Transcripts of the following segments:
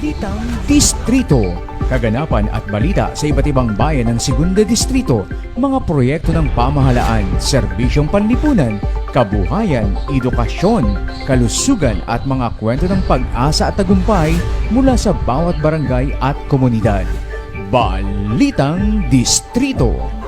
Balitang Distrito. Kaganapan at balita sa iba't ibang bayan ng Segunda Distrito, mga proyekto ng pamahalaan, serbisyong panlipunan, kabuhayan, edukasyon, kalusugan at mga kwento ng pag-asa at tagumpay mula sa bawat barangay at komunidad. Balitang Distrito.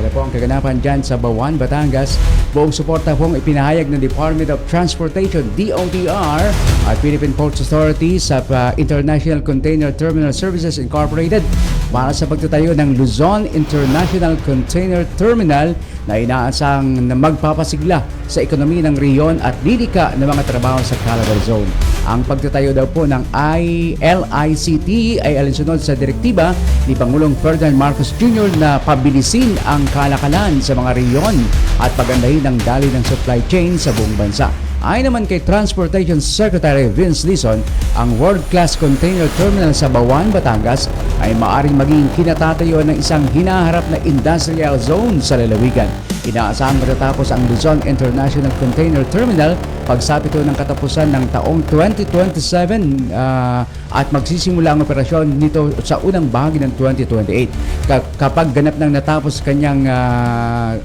Ito po ang kaganapan dyan sa Bawan, Batangas. Buong suporta pong ipinahayag ng Department of Transportation, DOTR, at Philippine Ports Authority sa uh, International Container Terminal Services Incorporated para sa pagtatayo ng Luzon International Container Terminal na inaasang na magpapasigla sa ekonomiya ng riyon at lilika ng mga trabaho sa Calabar Zone. Ang pagtatayo daw po ng ILICT ay alinsunod sa direktiba ni Pangulong Ferdinand Marcos Jr. na pabilisin ang kalakalan sa mga riyon at pagandahin ang dali ng supply chain sa buong bansa. Ayon naman kay Transportation Secretary Vince Lison, ang world-class container terminal sa Bawan, Batangas ay maaring maging kinatatayuan ng isang hinaharap na industrial zone sa lalawigan. Inaasahang matatapos ang Luzon International Container Terminal pagsapit ng katapusan ng taong 2027 ah, at magsisimula ang operasyon nito sa unang bahagi ng 2028. Ka- kapag ganap nang natapos kanyang ah,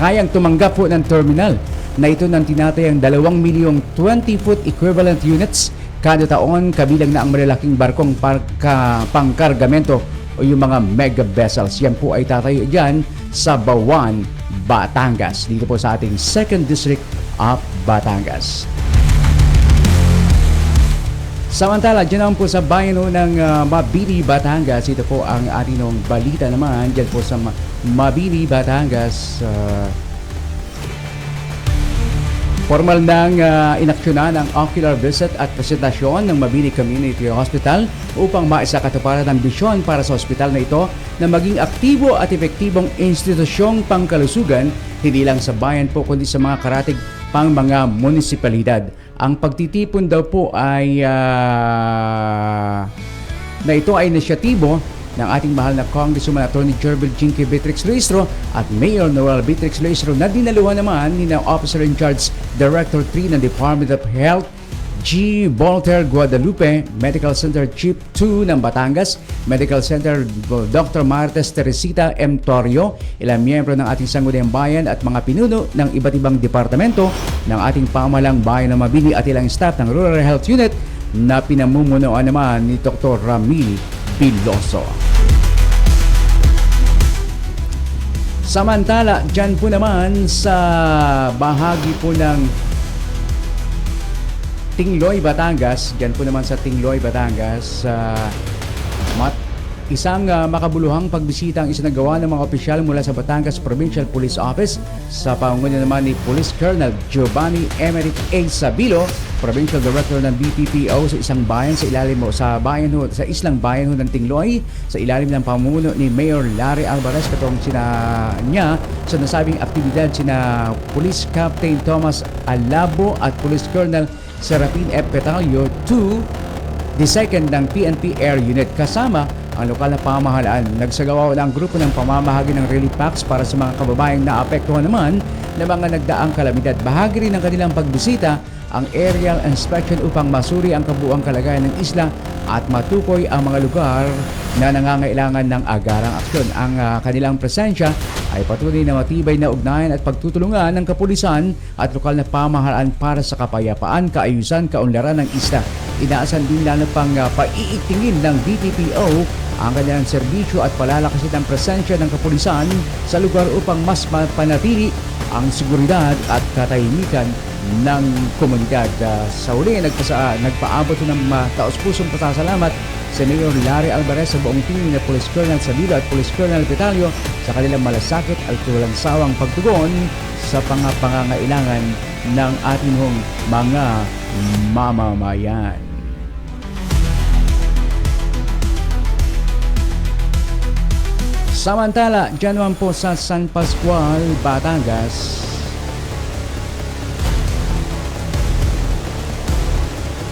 kayang tumanggap po ng terminal na ito ng tinatayang 2 milyong 20-foot equivalent units kada taon kabilang na ang malalaking barkong parka, pangkargamento o yung mga mega vessels. Yan po ay tatayo dyan sa Bawan, Batangas. Dito po sa ating 2nd District of Batangas. Samantala, dyan naman po sa bayan ho ng uh, Mabini, Batangas. Ito po ang ating nung balita naman. Dyan po sa Ma- Mabini, Batangas. Uh, Formal nang uh, inaksyonan ang ocular visit at presentasyon ng Mabini Community Hospital upang maisakatuparan ang bisyon para sa ospital na ito na maging aktibo at epektibong institusyong pangkalusugan hindi lang sa bayan po kundi sa mga karatig pang mga munisipalidad. Ang pagtitipon daw po ay ah, na ito ay inisyatibo ng ating mahal na Congresswoman Attorney Jerbil Jinky Beatrix Luistro at Mayor Noel Beatrix Luistro na dinaluhan naman ni na Officer in Charge Director 3 ng Department of Health G. Voltaire Guadalupe, Medical Center Chief 2 ng Batangas, Medical Center Dr. Martes Teresita M. Torrio, ilang miyembro ng ating Sangguniang Bayan at mga pinuno ng iba't ibang departamento ng ating pamalang bayan ng Mabini at ilang staff ng Rural Health Unit na pinamumunuan naman ni Dr. Ramil Piloso. Samantala, dyan po naman sa bahagi po ng Tingloy, Batangas, dyan po naman sa Tingloy, Batangas, sa mat Isang ah, makabuluhang pagbisita ang isinagawa ng mga opisyal mula sa Batangas Provincial Police Office sa pangunguna naman ni Police Colonel Giovanni Emerick A. Sabilo, Provincial Director ng BPPO sa isang bayan sa ilalim sa bayan ho, sa islang bayan ho ng Tingloy sa ilalim ng pamumuno ni Mayor Larry Alvarez katong sina niya sa nasabing aktibidad sina Police Captain Thomas Alabo at Police Colonel Serapin F. Petalio 2 the second ng PNP Air Unit kasama ang lokal na pamahalaan. Nagsagawa ng grupo ng pamamahagi ng relief packs para sa mga kababayang naapektuhan naman ng mga nagdaang kalamidad. Bahagi rin ng kanilang pagbisita ang aerial inspection upang masuri ang kabuang kalagayan ng isla at matukoy ang mga lugar na nangangailangan ng agarang aksyon. Ang ah, kanilang presensya ay patuloy na matibay na ugnayan at pagtutulungan ng kapulisan at lokal na pamahalaan para sa kapayapaan, kaayusan, kaunlaran ng isla. Inaasan din lalo pang uh, paiitingin ng BPPO ang kanilang serbisyo at palalakasin ang presensya ng kapulisan sa lugar upang mas mapanatili ang seguridad at katahimikan ng komunidad. Uh, sa huli, nagpasa, nagpaabot ng uh, taos-pusong pasasalamat sa Mayor Larry Alvarez sa buong team na Police Colonel Sabilo at Police Colonel Petalio sa kanilang malasakit at walang sawang pagtugon sa pangangailangan ng ating mga mamamayan. Samantala, dyan po sa San Pascual, Batangas,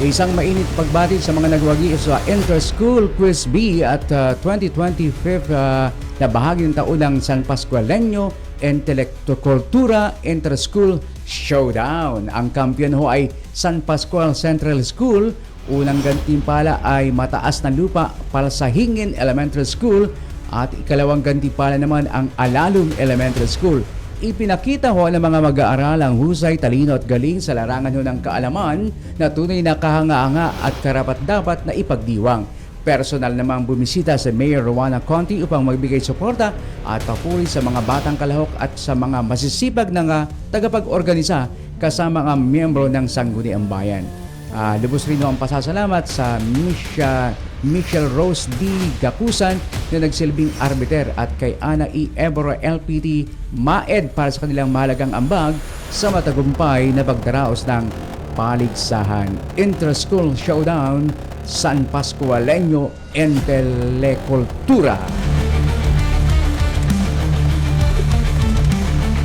Isang mainit pagbati sa mga nagwagi sa Inter-School Quiz B at uh, 2025 uh, na bahagi ng taunang San Pascualeño Intelektokultura Inter-School Showdown. Ang kampiyon ho ay San Pascual Central School Unang gantimpala ay mataas na lupa para sa Hingin Elementary School at ikalawang gantimpala naman ang Alalum Elementary School. Ipinakita ho ng mga mag-aaral ang husay, talino at galing sa larangan ho ng kaalaman na tunay na kahanga-anga at karapat-dapat na ipagdiwang. Personal namang bumisita sa Mayor Rowena Conti upang magbigay suporta at papuri sa mga batang kalahok at sa mga masisipag na tagapag-organisa kasama ang miyembro ng Sangguniang Bayan. Ah, lubos rin ho ang pasasalamat sa Misha, Michelle Rose D. Gakusan na nagsilbing arbiter at kay Ana E. Ebro LPT MAED para sa kanilang mahalagang ambag sa matagumpay na pagdaraos ng paligsahan. Inter-School Showdown San Pascualeño Entelecultura.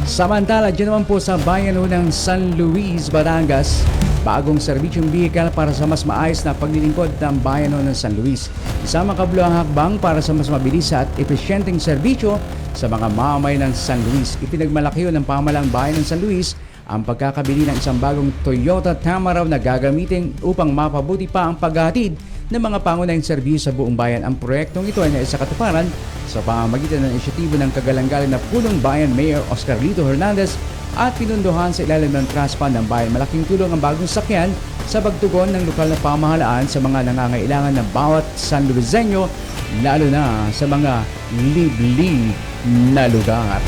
Samantala, dyan naman po sa bayan ng San Luis, Batangas, bagong serbisyong vehicle para sa mas maayos na paglilingkod ng bayan ho ng San Luis. Isang makabuluhang hakbang para sa mas mabilis at epesyenteng serbisyo sa mga mamay ng San Luis. Ipinagmalaki ng pamalang bayan ng San Luis ang pagkakabili ng isang bagong Toyota Tamaraw na gagamitin upang mapabuti pa ang paghatid ng mga pangunahing serbisyo sa buong bayan. Ang proyektong ito ay naisa katuparan sa pamamagitan ng inisyatibo ng kagalang-galang na Punong Bayan Mayor Oscar Lito Hernandez at pinunduhan sa ilalim ng trust ng bayan. Malaking tulong ang bagong sakyan sa pagtugon ng lokal na pamahalaan sa mga nangangailangan ng bawat San Luiseño, lalo na sa mga liblib na lugar.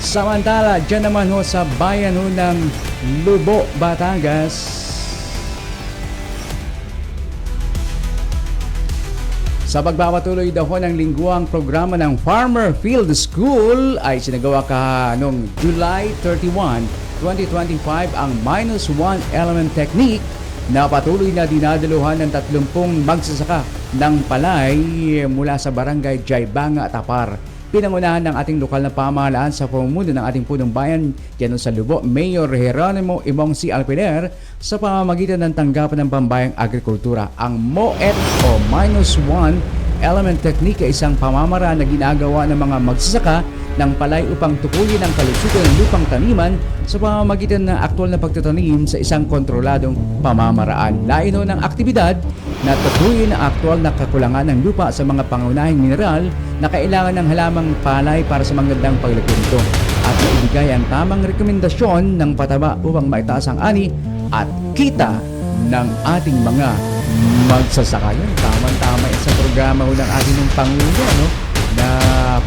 Samantala, dyan naman ho sa bayan ho ng Lubo, Batangas. Sa pagpapatuloy daw ng lingguang programa ng Farmer Field School ay sinagawa ka noong July 31, 2025 ang minus one element technique na patuloy na dinadaluhan ng 30 magsasaka ng palay mula sa barangay Jaybanga at Apar. Pinangunahan ng ating lokal na pamahalaan sa pamumuno ng ating punong bayan dyan sa Lubo, Mayor Geronimo Imong C. Alpiler sa pamamagitan ng tanggapan ng pambayang agrikultura. Ang MOET o Minus One Element Technique ay isang pamamaraan na ginagawa ng mga magsasaka ng palay upang tukuyin ang kalusugan ng lupang taniman sa pamamagitan ng aktwal na pagtatanim sa isang kontroladong pamamaraan. Lain ho ng aktibidad na tukuyin ang aktwal na kakulangan ng lupa sa mga pangunahing mineral na kailangan ng halamang palay para sa magandang paglaki nito at maibigay ang tamang rekomendasyon ng pataba upang maitaas ang ani at kita ng ating mga magsasaka. Yan, tama-tama yan sa programa ho ng ating ng Pangulo, no? na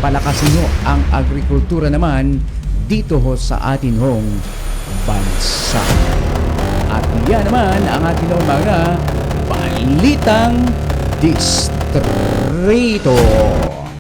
palakasin ho ang agrikultura naman dito ho sa atin hong bansa. At yan naman ang ating mga balitang distrito.